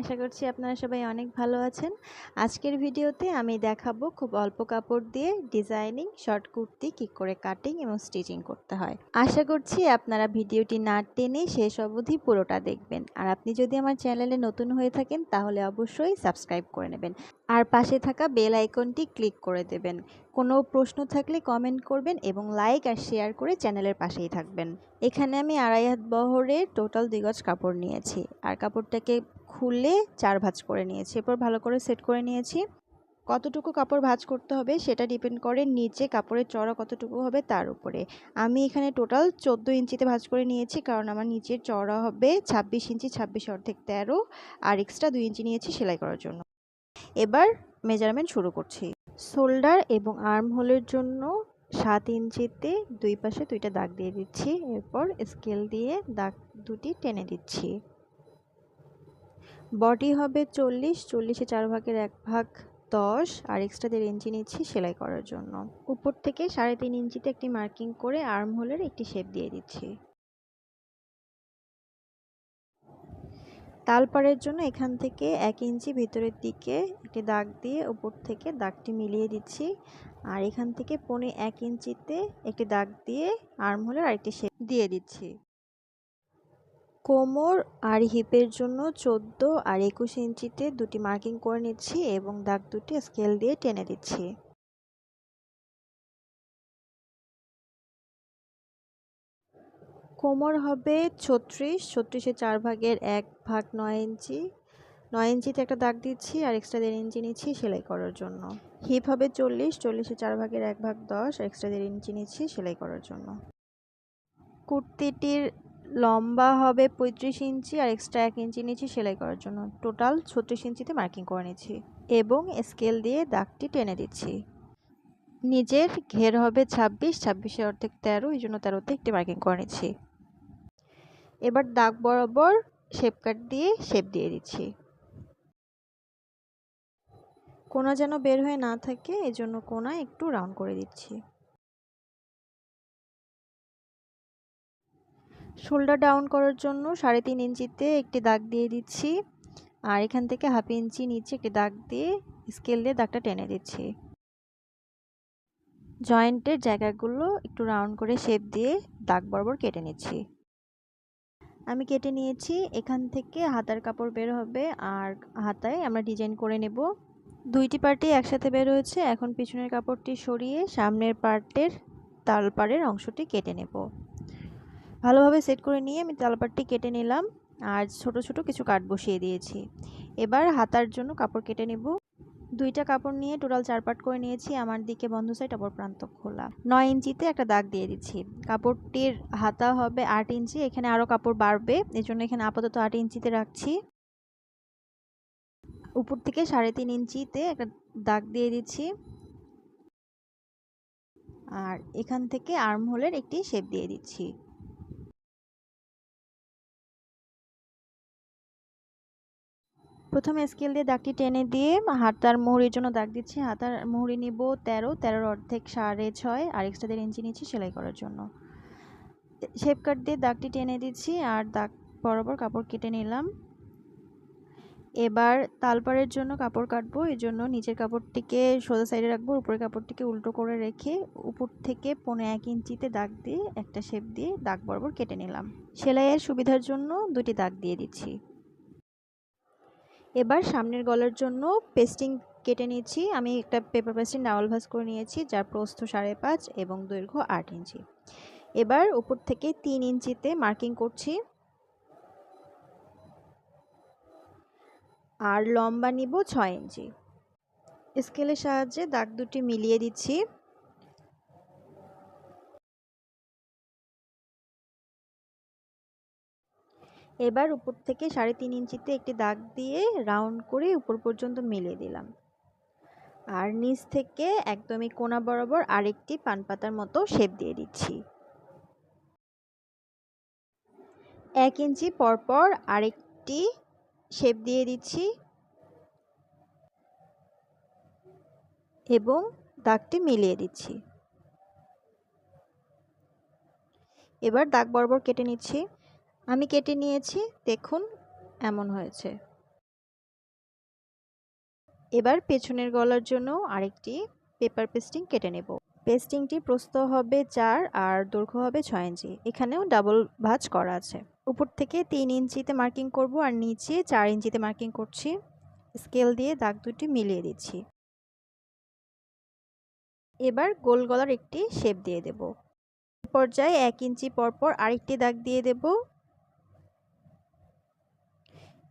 আশা করছি আপনারা সবাই অনেক ভালো আছেন। আজকের ভিডিওতে আমি দেখাবো খুব অল্প কাপড় দিয়ে ডিজাইনিং, শর্ট কুর্তি, কী করে কাটিং এবং স্টিচিং করতে হয়। আশা করছি আপনারা ভিডিওটি না টেনে শেষ অবধি পুরোটা দেখবেন। আর আপনি যদি আমার চ্যানেলে নতুন হয়ে থাকেন, তাহলে অবশ্যই সাবস্ক্রাইব করে নেবেন। আর পাশে থাকা বেল আইকনটি ক্লিক করে দেবেন। কোনো প্রশ্ন থাকলে কমেন্ট করবেন এবং লাইক আর শেয়ার করে চ্যানেলের পাশেই থাকবেন। এখানে আমি আড়াই হাত বহরের টোটাল দুই গজ কাপড় নিয়েছি। আর কাপড়টাকে খুলে চার ভাঁজ করে নিয়েছি। এরপর ভালো করে সেট করে নিয়েছি। কতটুকু কাপড় ভাঁজ করতে হবে সেটা ডিপেন্ড করে নিচে কাপড়ের চড়া কতটুকু হবে তার উপরে। আমি এখানে টোটাল চোদ্দ ইঞ্চিতে ভাঁজ করে নিয়েছি কারণ আমার নিচের চড়া হবে ছাব্বিশ ইঞ্চি, ছাব্বিশ অর্ধেক তেরো আর এক্সট্রা দুই ইঞ্চি নিয়েছি সেলাই করার জন্য। এবার মেজারমেন্ট শুরু করছি। শোল্ডার এবং আর্ম হোলের জন্য সাত ইঞ্চিতে দুই পাশে দুইটা দাগ দিয়ে দিচ্ছি। এরপর স্কেল দিয়ে দাগ দুটি টেনে দিচ্ছি। বডি হবে চল্লিশ, চল্লিশে চার ভাগের এক ভাগ দশ, আর এক্সট্রা দেড় ইঞ্চি নিচ্ছি সেলাই করার জন্য। উপর থেকে সাড়ে তিন ইঞ্চিতে একটি মার্কিং করে আর্ম হোলের একটি শেপ দিয়ে দিচ্ছি। তালপাড়ের জন্য এখান থেকে এক ইঞ্চি ভিতরের দিকে একটি দাগ দিয়ে উপর থেকে দাগটি মিলিয়ে দিচ্ছি, আর এখান থেকে পনে এক ইঞ্চিতে একটি দাগ দিয়ে আর্ম হোলের আরেকটি শেপ দিয়ে দিচ্ছি। কোমর আর হিপের জন্য চোদ্দ আর একুশ ইঞ্চিতে দুটি মার্কিং করে নিচ্ছি এবং দাগ দুটি স্কেল দিয়ে টেনে দিচ্ছি। কোমর হবে ছত্রিশ, ছত্রিশে চার ভাগের এক ভাগ নয় ইঞ্চি। নয় ইঞ্চিতে একটা দাগ দিচ্ছি আর এক্সট্রা দেড় ইঞ্চি নিচ্ছি সেলাই করার জন্য। হিপ হবে চল্লিশ, চল্লিশে চার ভাগের এক ভাগ দশ এক্সট্রা দেড় ইঞ্চি নিচ্ছি সেলাই করার জন্য। কুর্তিটির লম্বা হবে পঁয়ত্রিশ ইঞ্চি আর এক্সট্রা এক ইঞ্চি নিচ্ছি সেলাই করার জন্য। টোটাল ছত্রিশ ইঞ্চিতে মার্কিং করে নিচ্ছি এবং স্কেল দিয়ে দাগটি টেনে দিচ্ছি। নিজের ঘের হবে ছাব্বিশ, ছাব্বিশে অর্ধেক তেরো, এই জন্য তেরোতে একটি মার্কিং করে নিচ্ছি। এবার দাগ বরাবর শেপ কাট দিয়ে শেপ দিয়ে দিচ্ছি। কোনা যেন বের হয়ে না থাকে, এজন্য কোনা একটু রাউন্ড করে দিচ্ছি। শোল্ডার ডাউন করার জন্য সাড়ে তিন ইঞ্চিতে একটি দাগ দিয়ে দিচ্ছি। আর এখান থেকে হাফ ইঞ্চি নিচে একটি দাগ দিয়ে স্কেল দিয়ে দাগটা টেনে দিচ্ছি। জয়েন্টের জায়গাগুলো একটু রাউন্ড করে শেপ দিয়ে দাগ বরাবর কেটে নিচ্ছি। আমি কেটে নিয়েছি, এখান থেকে হাতার কাপড় বের হবে আর হাতায় আমরা ডিজাইন করে নেব। দুইটি পার্টি একসাথে বের হয়েছে, এখন পিছনের কাপড়টি সরিয়ে সামনের পার্টের তালপাড়ের অংশটি কেটে নেব। ভালোভাবে সেট করে নিয়ে আমি তালপাটটি কেটে নিলাম আর ছোট ছোট কিছু কাট বসিয়ে দিয়েছি। এবার হাতার জন্য কাপড় কেটে নেব। দুইটা কাপড় নিয়ে টোটাল চার পাট করে নিয়েছি। আমার দিকে বন্ধ সাইড অপর প্রান্ত খোলা। নয় ইঞ্চিতে একটা দাগ দিয়ে দিচ্ছি। কাপড়টির হাতা হবে আট ইঞ্চি। এখানে আরও কাপড় বাড়বে। এই জন্য এখানে আপাতত আট ইঞ্চিতে রাখছি। উপর থেকে সাড়ে তিন ইঞ্চিতে একটা দাগ দিয়ে দিচ্ছি। আর এখান থেকে আর্ম হোলের একটি শেপ দিয়ে দিচ্ছি। প্রথমে স্কেল দিয়ে দাগটি টেনে দিয়ে হাতার মুহুরির জন্য দাগ দিচ্ছি। হাতার মুহুরি নিব তেরো, তেরোর অর্ধেক সাড়ে ছয়, আর এক্সট্রা দেড় ইঞ্চি নিচ্ছি সেলাই করার জন্য। শেপ কাট দিয়ে দাগটি টেনে দিচ্ছি, আর দাগ বরাবর কাপড় কেটে নিলাম। এবার তালপাড়ের জন্য কাপড় কাটবো, এই জন্য নিচের কাপড়টিকে সোজা সাইডে রাখব, উপরের কাপড়টিকে উল্টো করে রেখে উপর থেকে পনেরো এক ইঞ্চিতে দাগ দিয়ে একটা শেপ দিয়ে দাগ বরাবর কেটে নিলাম। সেলাইয়ের সুবিধার জন্য দুটি দাগ দিয়ে দিচ্ছি। এবার সামনের গলার জন্য পেস্টিং কেটে নিয়েছি আমি একটা পেপার পেস্টিং ডাবল ভাজ করে নিয়েছি, যার প্রস্থ সাড়ে পাঁচ এবং দৈর্ঘ্য আট ইঞ্চি। এবার উপর থেকে তিন ইঞ্চিতে মার্কিং করছি। আর লম্বা নিব ছয় ইঞ্চি। স্কেলের সাহায্যে দাগ দুটি মিলিয়ে দিচ্ছি। এবার উপর থেকে সাড়ে তিন ইঞ্চিতে একটি দাগ দিয়ে রাউন্ড করে উপর পর্যন্ত মিলিয়ে দিলাম। আর নিচ থেকে একদমই কোনা বরাবর আরেকটি পান পাতার মতো শেপ দিয়ে দিচ্ছি। এক ইঞ্চি পরপর আরেকটি শেপ দিয়ে দিচ্ছি। এবং দাগটি মিলিয়ে দিচ্ছি। এবার দাগ বরাবর কেটে নিচ্ছি। আমি কেটে নিয়েছি, দেখুন, এমন হয়েছে। এবার পেছনের গলার জন্য আরেকটি পেপার পেস্টিং কেটে নেব। পেস্টিংটি প্রস্থ হবে চার আর দৈর্ঘ্য হবে ছয় ইঞ্চি। এখানেও ডাবল ভাঁজ করা আছে। উপর থেকে তিন ইঞ্চিতে মার্কিং করব আর নিচে চার ইঞ্চিতে মার্কিং করছি। স্কেল দিয়ে দাগ দুটি মিলিয়ে দিচ্ছি। এবার গোল গলার একটি শেপ দিয়ে দেব। পর্যায়ে এক ইঞ্চি পরপর আরেকটি দাগ দিয়ে দেব।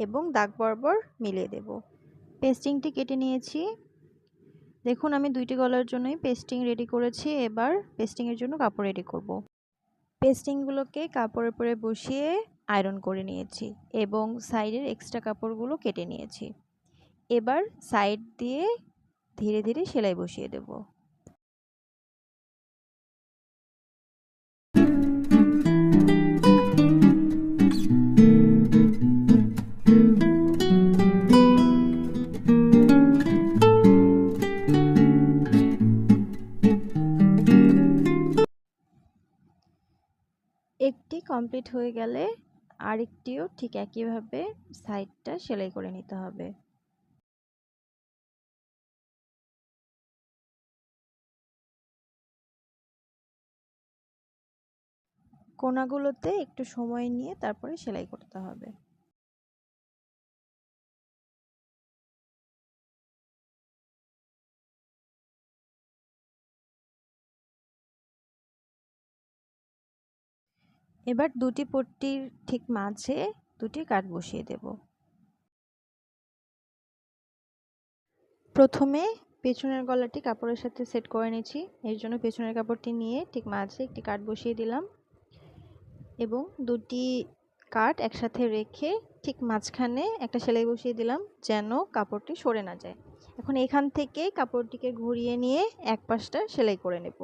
এবং দাগ বরাবর মিলিয়ে দেব। পেস্টিংটি কেটে নিয়েছি। দেখুন, আমি দুইটি গলার জন্যই পেস্টিং রেডি করেছি। এবার পেস্টিংয়ের জন্য কাপড় রেডি করব। পেস্টিংগুলোকে কাপড়ের উপরে বসিয়ে আয়রন করে নিয়েছি এবং সাইডের এক্সট্রা কাপড়গুলো কেটে নিয়েছি। এবার সাইড দিয়ে ধীরে ধীরে সেলাই বসিয়ে দেব। কমপ্লিট হয়ে গেলে আরেকটিও ঠিক একইভাবে সাইডটা সেলাই করে নিতে হবে। কোনাগুলোতে একটু সময় নিয়ে তারপরে সেলাই করতে হবে। এবার দুটি পট্টির ঠিক মাঝে দুটি কাট বসিয়ে দেব। প্রথমে পেছনের গলাটি কাপড়ের সাথে সেট করে নিয়েছি এর জন্য পেছনের কাপড়টি নিয়ে ঠিক মাঝে একটি কাট বসিয়ে দিলাম এবং দুটি কাট একসাথে রেখে ঠিক মাঝখানে একটা সেলাই বসিয়ে দিলাম যেন কাপড়টি সরে না যায়। এখন এখান থেকে কাপড়টিকে ঘুরিয়ে নিয়ে এক পাশটা সেলাই করে নেব।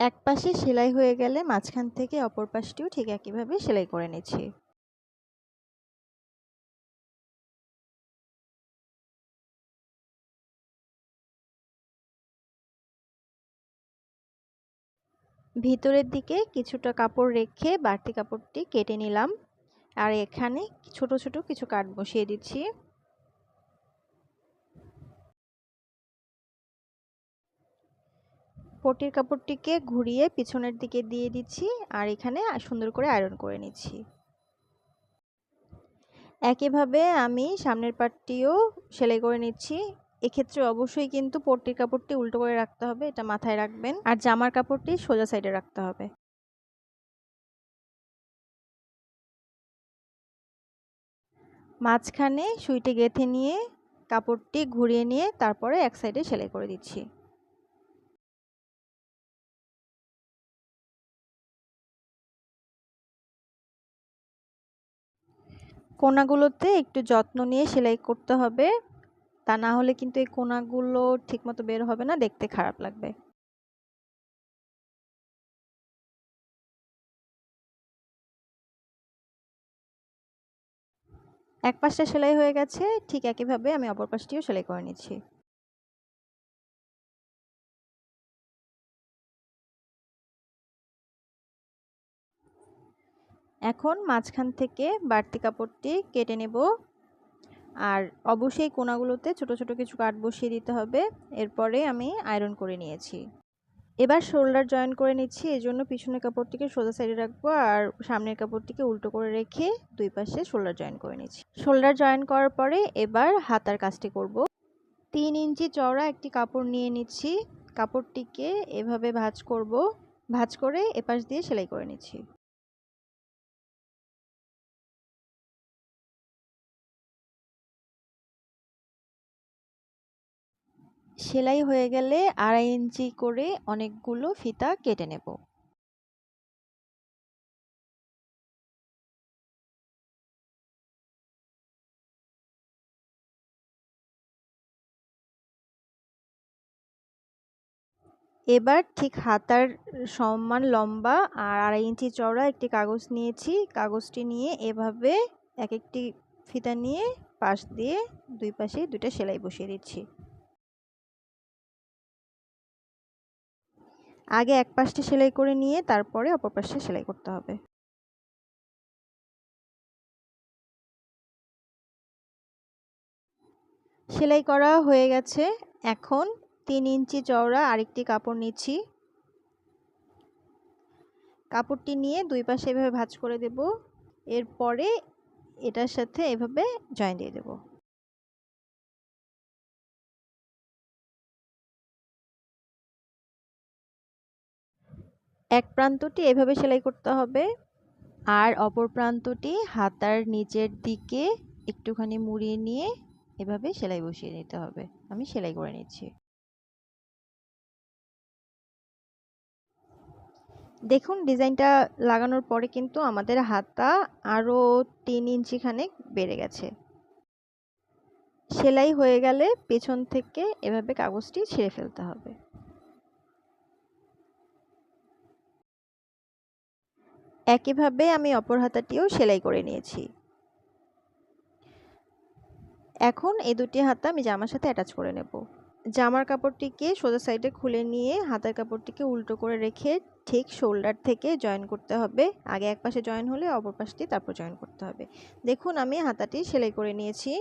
এক পাশে সেলাই হয়ে গেলে মাঝখান থেকে অপর পাশটিও ঠিক একইভাবে সেলাই করে নিচ্ছি। ভিতরের দিকে কিছুটা কাপড় রেখে বাড়তি কাপড়টি কেটে নিলাম। আর এখানে ছোট ছোট কিছু কাট বসিয়ে দিচ্ছি। পটির কাপড়টিকে ঘুরিয়ে পিছনের দিকে দিয়ে দিচ্ছি আর এখানে সুন্দর করে আয়রন করে নিচ্ছি। একইভাবে আমি সামনের পাটটিও সেলাই করে নিচ্ছি। এক্ষেত্রে অবশ্যই কিন্তু পট্টির কাপড়টি উল্টো করে রাখতে হবে, এটা মাথায় রাখবেন। আর জামার কাপড়টি সোজা সাইডে রাখতে হবে। মাঝখানে সুইটে গেঁথে নিয়ে কাপড়টি ঘুরিয়ে নিয়ে তারপরে এক সাইডে সেলাই করে দিচ্ছি। কোনাগুলোতে একটু যত্ন নিয়ে সেলাই করতে হবে। তা না হলে কিন্তু এই কোনাগুলো ঠিকমতো বের হবে না, দেখতে খারাপ লাগবে। এক পাশটা সেলাই হয়ে গেছে, ঠিক একইভাবে আমি অপর পাশটিও সেলাই করে নিচ্ছি। এখন মাঝখান থেকে বাড়তি কাপড়টি কেটে নেব। আর অবশ্যই কোনাগুলোতে ছোট ছোট কিছু কাট বসিয়ে দিতে হবে। এরপরে আমি আয়রন করে নিয়েছি। এবার শোল্ডার জয়েন করে নিচ্ছি। এই জন্য পিছনের কাপড়টিকে সোজা সাইডে রাখব আর সামনের কাপড়টিকে উল্টো করে রেখে দুই পাশে শোল্ডার জয়েন করে নিচ্ছি। শোল্ডার জয়েন করার পরে এবার হাতার কাজটি করব। তিন ইঞ্চি চওড়া একটি কাপড় নিয়ে নিচ্ছি। কাপড়টিকে এভাবে ভাঁজ করব। ভাঁজ করে এপাশ দিয়ে সেলাই করে নিচ্ছি। সেলাই হয়ে গেলে আড়াই ইঞ্চি করে অনেকগুলো ফিতা কেটে নেব। এবার ঠিক হাতার সমান লম্বা আর আড়াই ইঞ্চি চওড়া একটি কাগজ নিয়েছি। কাগজটি নিয়ে এভাবে এক একটি ফিতা নিয়ে পাশ দিয়ে দুই পাশে দুইটা সেলাই বসিয়ে দিচ্ছি। আগে এক পাশটি সেলাই করে নিয়ে তারপরে অপর পাশে সেলাই করতে হবে। সেলাই করা হয়ে গেছে। এখন তিন ইঞ্চি চওড়া আরেকটি কাপড় নিচ্ছি। কাপড়টি নিয়ে দুই পাশে এভাবে ভাঁজ করে দেব। এরপরে এটার সাথে এভাবে জয়েন দিয়ে দেব। এক প্রান্তটি এভাবে সেলাই করতে হবে আর অপর প্রান্তটি হাতার নিচের দিকে একটুখানি মুড়িয়ে নিয়ে এভাবে সেলাই বসিয়ে নিতে হবে। আমি সেলাই করে নিচ্ছি। দেখুন, ডিজাইনটা লাগানোর পরে কিন্তু আমাদের হাতটা আরও তিন ইঞ্চি খানেক বেড়ে গেছে। সেলাই হয়ে গেলে পেছন থেকে এভাবে কাগজটি ছিঁড়ে ফেলতে হবে। একইভাবে আমি অপর হাতাটিও সেলাই করে নিয়েছি। এখন এই দুটি হাতা আমি জামার সাথে অ্যাটাচ করে নেব। জামার কাপড়টিকে সোজা সাইডে খুলে নিয়ে হাতার কাপড়টিকে উল্টো করে রেখে ঠিক শোল্ডার থেকে জয়েন করতে হবে। আগে এক পাশে জয়েন হলে অপর পাশটি তারপর জয়েন করতে হবে। দেখুন, আমি হাতাটি সেলাই করে নিয়েছি।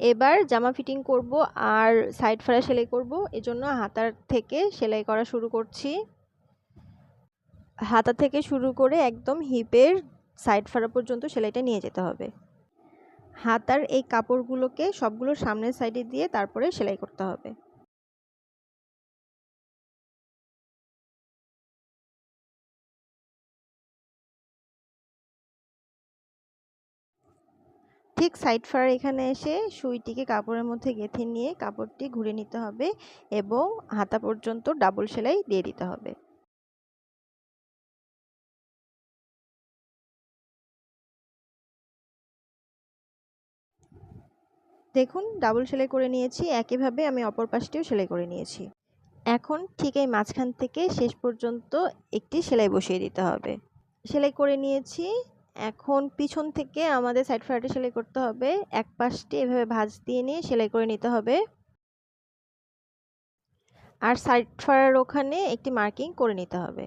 এবার জামা ফিটিং করব আর সাইড ফাড়া সেলাই করব। এজন্য হাতার থেকে সেলাই করা শুরু করছি। হাতা থেকে শুরু করে একদম হিপের সাইড ফাড়া পর্যন্ত সেলাইটা নিয়ে যেতে হবে। হাতার এই কাপড়গুলোকে সবগুলো সামনের সাইডে দিয়ে তারপরে সেলাই করতে হবে। ঠিক সাইড ফার এখানে এসে সুইটিকে কাপড়ের মধ্যে গেঁথে নিয়ে কাপড়টি ঘুরে নিতে হবে এবং হাতা পর্যন্ত ডাবল সেলাই দিয়ে দিতে হবে। দেখুন ডাবল সেলাই করে নিয়েছি, একইভাবে আমি অপর পাশটিও সেলাই করে নিয়েছি। এখন ঠিক এই মাঝখান থেকে শেষ পর্যন্ত একটি সেলাই বসিয়ে দিতে হবে। সেলাই করে নিয়েছি। এখন পিছন থেকে আমাদের সাইড ফ্রাইটে সেলাই করতে হবে। এক পাশটি এভাবে ভাঁজ দিয়ে নিয়ে সেলাই করে নিতে হবে। আর সাইড ফাড়ার ওখানে একটি মার্কিং করে নিতে হবে।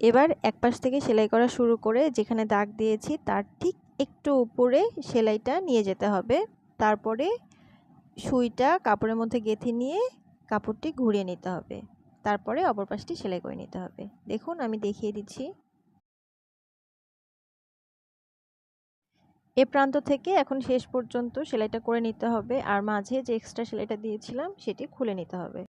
এবার এক পাশ থেকে সেলাই করা শুরু করে যেখানে দাগ দিয়েছি, তার ঠিক একটু উপরে সেলাইটা নিয়ে যেতে হবে। তারপরে সুইটা কাপড়ের মধ্যে গেঁথে নিয়ে কাপড়টি ঘুরিয়ে নিতে হবে। তারপরে অপর পাশটি সেলাই করে নিতে হবে। দেখুন, আমি দেখিয়ে দিচ্ছি। এ প্রান্ত থেকে এখন শেষ পর্যন্ত সেলাইটা করে নিতে হবে। আর মাঝে যে এক্সট্রা সেলাইটা দিয়েছিলাম, সেটি খুলে নিতে হবে।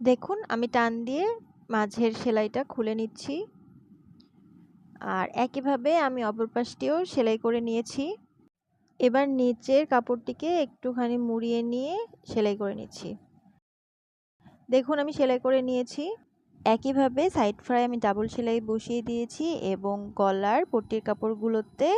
দেখুন, আমি টান দিয়ে মাঝের সেলাইটা খুলে নিচ্ছি। আর একইভাবে আমি অপর পাশটিও সেলাই করে নিয়েছি। এবার নিচের কাপড়টিকে একটুখানি মুড়িয়ে নিয়ে সেলাই করে নিচ্ছি। দেখুন, আমি সেলাই করে নিয়েছি। একইভাবে সাইড ফ্রাই আমি ডাবল সেলাই বসিয়ে দিয়েছি এবং গলার পট্টির কাপড়গুলোতে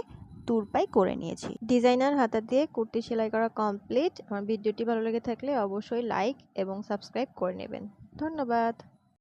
তুরপাই করে নিয়েছি। ডিজাইনার হাতা দিয়ে কুর্তি সেলাই করা কমপ্লিট আমার ভিডিওটি ভালো লেগে থাকলে অবশ্যই লাইক এবং সাবস্ক্রাইব করে নেবেন। ধন্যবাদ।